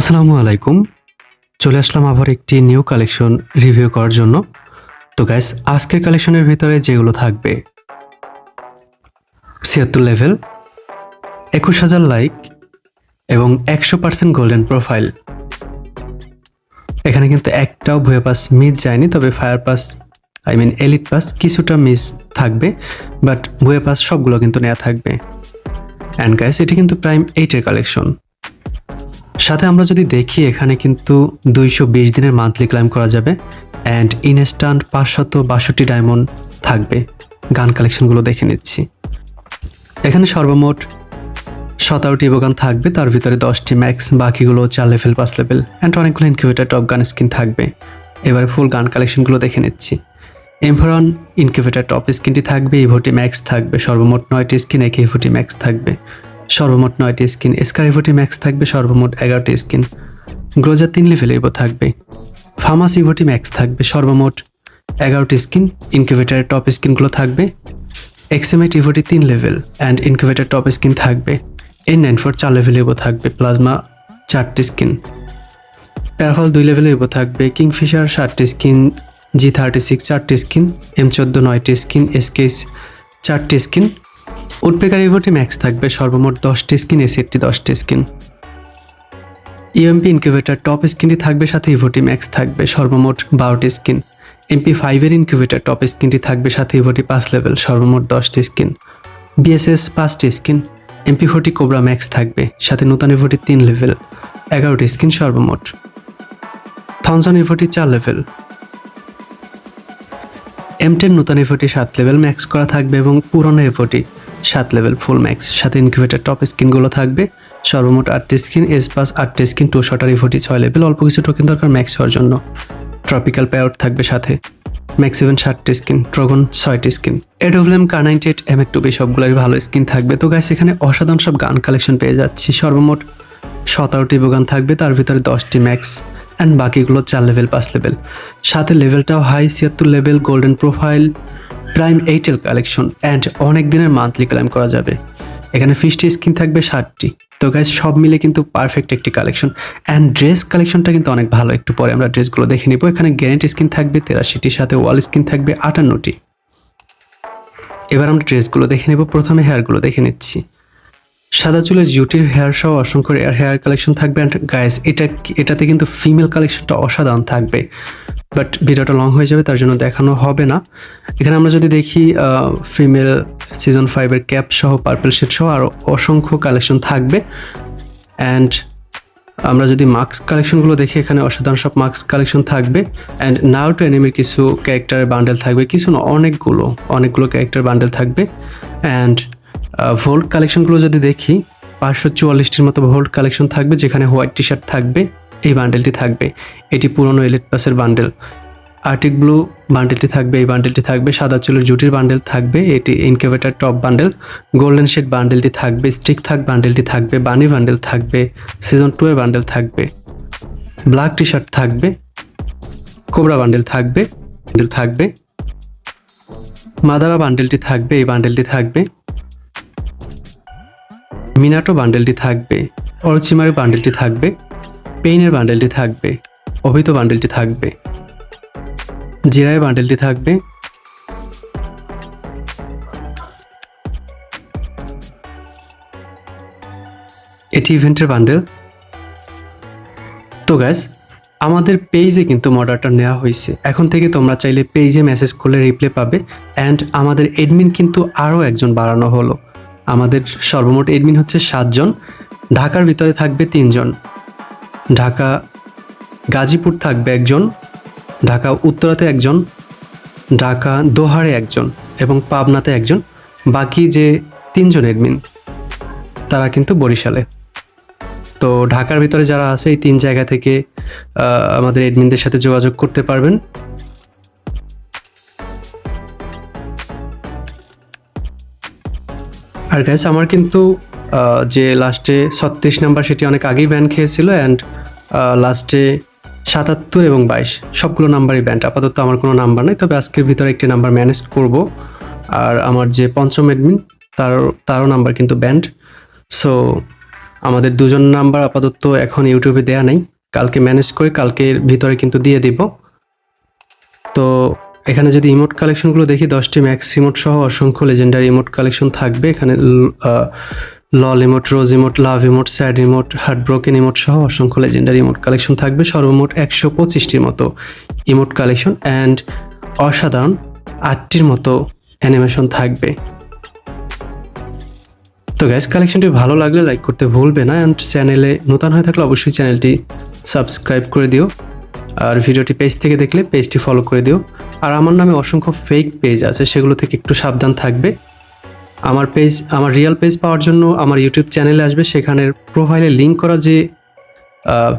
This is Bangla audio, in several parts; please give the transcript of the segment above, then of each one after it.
আসসালামু আলাইকুম। চলে আসলাম আবার একটি নিউ কালেকশন রিভিউ করার জন্য। তো গ্যাস আজকের কালেকশনের ভিতরে যেগুলো থাকবে, ছিয়াত্তর লেভেল একুশ হাজার লাইক এবং একশো পার্সেন্ট গোল্ডেন প্রোফাইল এখানে কিন্তু একটাও ভুয়া পাস মিস যায়নি, তবে fire pass I mean elite pass কিছুটা মিস থাকবে বাট ভুয়া পাস সবগুলো কিন্তু নেওয়া থাকবে। অ্যান্ড গ্যাস এটি কিন্তু প্রাইম এইটের কালেকশন সাথে আমরা যদি দেখি, এখানে কিন্তু দুইশো বিশ দিনের মান্থলি ক্লাইম করা যাবে অ্যান্ড ইনস্ট্যান্ট পাঁচশত বাষট্টি ডায়মন্ড থাকবে। গান কালেকশনগুলো দেখে নিচ্ছি। এখানে সর্বমোট সতেরোটি ইবোগান থাকবে, তার ভিতরে দশটি ম্যাক্স বাকিগুলো চার লেভেল পাঁচ লেভেল অ্যান্ড অনেকগুলো ইনকিউবেটার টপ গান স্কিন থাকবে। এবার ফুল গান কালেকশনগুলো দেখে নিচ্ছি। এমভরন ইনকিউবেটার টপ স্কিনটি থাকবে ইভোটি ম্যাক্স থাকবে, সর্বমোট নয়টি স্কিন একে ইভোটি ম্যাক্স থাকবে। সর্বমোট নয়টি স্কিন। স্কাইভোটি ম্যাক্স থাকবে, সর্বমোট এগারোটি স্কিন। গ্রোজার তিন লেভেল ইভো থাকবে। ফার্মাস ইভোটি ম্যাক্স থাকবে, সর্বমোট এগারোটি স্কিন। ইনকিউবেটারের টপ স্কিনগুলো থাকবে। এক্সএমএট ইভোটি তিন level and incubator top skin থাকবে। এন নাইন ফোর চার লেভেল ইভো থাকবে প্লাজমা চারটি স্কিন। প্যারাফল দুই লেভেলে ইভো থাকবে কিংফিশার ষাটটি স্কিন জি থার্টি সিক্স চারটি স্কিন এম চোদ্দ নয়টি স্কিন এসকেস চারটি স্কিন। উডপেকার ইভোটি ম্যাক্স থাকবে সর্বমোট দশটি স্কিন এসিটি দশটি স্কিন। ইএমপি ইনকিউবেটার টপ স্কিনটি থাকবে, সাথে ইভোটি ম্যাক্স থাকবে সর্বমোট বারোটি স্কিন। এমপি ফাইভের ইনকিউবেটার টপ স্কিনটি থাকবে, সাথে ইভোটি পাঁচ লেভেল, সর্বমোট দশটি স্কিন। বিএসএস পাঁচটি skin. MP forty cobra max থাকবে, সাথে নূতন ইভোটি তিন লেভেল, এগারোটি স্কিন সর্বমোট। থনসন ইভোটি চার লেভেল। এম টেন নূতন এফোটি সাত লেভেল ম্যাক্স করা থাকবে এবং পুরনো এফোটি সাত লেভেল ফুল ম্যাক্স সাথে ইনকিউবেটার টপ স্কিনগুলো থাকবে। সর্বমোট আটটি স্কিন এস পাস আটটি স্কিন টু শটার এফোটি ছয় লেভেল অল্প কিছু টোকেন দরকার ম্যাক্স হওয়ার জন্য। ট্রপিক্যাল প্যারট থাকবে সাথে। ম্যাক্স ইভেন ষাটটি স্কিন ড্রগন ছয়টি skin এডোভলেম car ninety eight M two B সবগুলোই ভালো স্কিন থাকবে। তো গাইস এখানে অসাধারণ সব গান কালেকশন পেয়ে যাচ্ছি। সর্বমোট সতেরোটি গান থাকবে। তার ভিতরে দশটি ম্যাক্স অ্যান্ড বাকিগুলো চার লেভেল পাঁচ লেভেল সাথে লেভেলটাও হাই ছিয়াত্তর লেভেল গোল্ডেন প্রোফাইল প্রাইম এইটেল কালেকশন অ্যান্ড অনেক দিনের মান্থলি ক্লাইম করা যাবে। এখানে ফিফটি স্কিন থাকবে ষাটটি। তো গাইজ সব মিলে কিন্তু পারফেক্ট একটি কালেকশন অ্যান্ড ড্রেস কালেকশনটা কিন্তু অনেক ভালো। একটু পরে আমরা ড্রেসগুলো দেখে নিব। এখানে গ্যারেন্টি স্কিন থাকবে তেরাশিটির সাথে ওয়াল স্কিন থাকবে আটান্নটি। এবার আমরা ড্রেসগুলো দেখে নেব। প্রথমে হেয়ারগুলো দেখে নিচ্ছি। সাদা চুলের জুটির হেয়ার সহ অসংখ্য হেয়ার কালেকশন থাকবে। অ্যান্ড গাইস এটা এটাতে কিন্তু ফিমেল কালেকশনটা অসাধারণ থাকবে। বাট ভিডিওটা লং হয়ে যাবে, তার জন্য দেখানো হবে না। এখানে আমরা যদি দেখি ফিমেল সিজন ফাইভের ক্যাপ সহ পার্পেল শেড সহ আরও অসংখ্য কালেকশন থাকবে। অ্যান্ড আমরা যদি মাস্ক কালেকশনগুলো দেখি, এখানে অসাধারণ সব মাস্ক কালেকশন থাকবে। অ্যান্ড নাও টু এনিমির কিছু ক্যারেক্টার বান্ডেল থাকবে। কিছু না, অনেকগুলো অনেকগুলো ক্যারেক্টার বান্ডেল থাকবে। অ্যান্ড ভোল্ট কালেকশনগুলো যদি দেখি, পাঁচশো চুয়াল্লিশটির মতো ভোল্ট কালেকশন থাকবে, যেখানে হোয়াইট টি শার্ট থাকবে। এই বান্ডেলটি থাকবে। এটি পুরনো এলিট প্লাসের বান্ডেল আর্টিক ব্লু বান্ডেলটি থাকবে, এই বান্ডেলটি থাকবে। সাদা চুলের জুটির বান্ডেল থাকবে, এটি incubator top bundle golden shade বান্ডেলটি থাকবে স্টিক থাক বান্ডেলটি থাকবে বানি বান্ডেল থাকবে সিজন টু এর বান্ডেল থাকবে। ব্ল্যাক টি শার্ট থাকবে কোবরা বান্ডেল থাকবে বান্ডেল থাকবে। মাদারা বান্ডেলটি থাকবে, এই বান্ডেলটি থাকবে। মিনাটো বান্ডেলটি থাকবে অরচিমারের বান্ডেলটি থাকবে। পেইনের বান্ডেলটি থাকবে অভিত বান্ডেলটি থাকবে, জিরায় বান্ডেলটি থাকবে। এটি ইভেন্টের বান্ডেল। তো গ্যাস আমাদের পেজে কিন্তু মডারটা নেওয়া হয়েছে। এখন থেকে তোমরা চাইলে পেজে মেসেজ করলে রিপ্লে পাবে অ্যান্ড আমাদের এডমিন কিন্তু আরও একজন বাড়ানো হলো। আমাদের সর্বমোট এডমিন হচ্ছে সাতজন, ঢাকার ভিতরে থাকবে তিনজন। ঢাকা, গাজীপুর থাকবে একজন, ঢাকা উত্তরাতে একজন, ঢাকা দোহারে একজন এবং পাবনাতে একজন, বাকি যে তিনজন এডমিন তারা কিন্তু বরিশালে। তো ঢাকার ভিতরে যারা আছে, এই তিন জায়গা থেকে আমাদের এডমিনদের সাথে যোগাযোগ করতে পারবেন। আর গ্যাস আমার কিন্তু যে লাস্টে ছত্রিশ নাম্বার সেটি অনেক আগেই ব্যান খেয়েছিল অ্যান্ড লাস্টে সাতাত্তর এবং বাইশ। সবগুলো নাম্বারই ব্যান্ড আপাতত আমার কোনো নাম্বার নেই, তবে আজকের ভিতরে একটি নাম্বার ম্যানেজ করব। আর আমার যে পঞ্চম অ্যাডমিন তার, তারও নাম্বার কিন্তু ব্যান্ড সো আমাদের দুজন নাম্বার আপাতত এখন ইউটিউবে দেয়া নেই। কালকে ম্যানেজ করে কালকের ভিতরে কিন্তু দিয়ে দিব। তো, এখানে যদি ইমোট কালেকশনগুলো দেখি, দশটি ম্যাক্স ইমোট সহ অসংখ্য লেজেন্ডারি ইমোট কালেকশন থাকবে। এখানে lol emote rose emote love emote sad emote heart broken emote সহ অসংখ্য লেজেন্ডারি ইমোট কালেকশন থাকবে। সর্বমোট একশো পঁচিশটির মতো ইমোট কালেকশন অ্যান্ড অসাধারণ আটটির মতো অ্যানিমেশন থাকবে। তো গ্যাস কালেকশনটি ভালো লাগলে লাইক করতে ভুলবে না অ্যান্ড চ্যানেলে নতুন হয়ে থাকলে অবশ্যই চ্যানেলটি সাবস্ক্রাইব করে দিও। আর ভিডিওটি পেজ থেকে দেখলে পেজটি ফলো করে দিও। আর আমার নামে অসংখ্য ফেক পেজ আছে, সেগুলো থেকে একটু সাবধান থাকবে। আমার পেজ আমার রিয়েল পেজ পাওয়ার জন্য আমার ইউটিউব চ্যানেলে আসবে। সেখানের প্রোফাইলে লিঙ্ক করা যে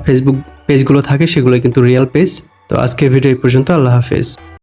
ফেসবুক পেজগুলো থাকে সেগুলো কিন্তু রিয়েল পেজ তো আজকের ভিডিও এই পর্যন্ত, আল্লাহ হাফেজ।